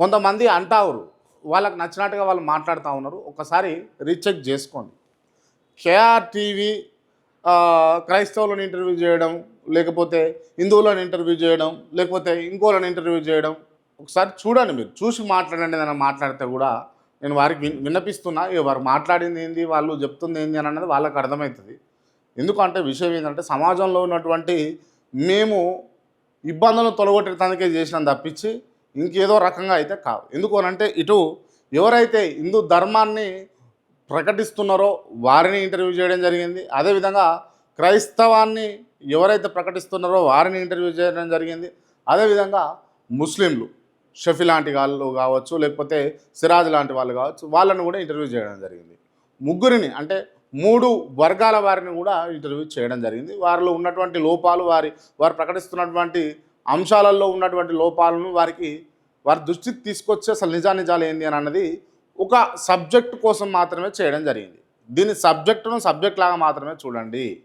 కొంతమంది అంటారు వాళ్ళకి నచ్చినట్టుగా వాళ్ళు మాట్లాడుతూ ఉన్నారు. ఒకసారి రీచెక్ చేసుకోండి. కేఆర్ టీవీ క్రైస్తవులను ఇంటర్వ్యూ చేయడం లేకపోతే హిందువులను ఇంటర్వ్యూ చేయడం లేకపోతే ఇంకోలను ఇంటర్వ్యూ చేయడం ఒకసారి చూడండి మీరు. చూసి మాట్లాడండి ఏదైనా మాట్లాడితే కూడా నేను వారికి విన్ విన్నపిస్తున్నా వారు మాట్లాడింది ఏంది? వాళ్ళు చెప్తుంది ఏంది? అని అన్నది వాళ్ళకి అర్థమవుతుంది. ఎందుకంటే విషయం ఏంటంటే సమాజంలో ఉన్నటువంటి మేము ఇబ్బందులను తొలగొట్టడానికే చేసినాం తప్పించి ఇంకేదో రకంగా అయితే కాదు ఎందుకు అనంటే ఇటు ఎవరైతే హిందూ ధర్మాన్ని ప్రకటిస్తున్నారో వారిని ఇంటర్వ్యూ చేయడం జరిగింది. అదేవిధంగా క్రైస్తవాన్ని ఎవరైతే ప్రకటిస్తున్నారో వారిని ఇంటర్వ్యూ చేయడం జరిగింది. అదేవిధంగా ముస్లింలు షఫీ లాంటి వాళ్ళు కావచ్చు లేకపోతే సిరాజ్ లాంటి వాళ్ళు కావచ్చు వాళ్ళని కూడా ఇంటర్వ్యూ చేయడం జరిగింది. ముగ్గురిని అంటే మూడు వర్గాల వారిని కూడా ఇంటర్వ్యూ చేయడం జరిగింది. వారిలో ఉన్నటువంటి లోపాలు వారి వారు ప్రకటిస్తున్నటువంటి అంశాలలో ఉన్నటువంటి లోపాలను వారికి వారి దృష్టికి తీసుకొచ్చి అసలు నిజానిజాలు ఏంది అని అన్నది ఒక సబ్జెక్ట్ కోసం మాత్రమే చేయడం జరిగింది. దీని సబ్జెక్టును సబ్జెక్ట్ లాగా మాత్రమే చూడండి.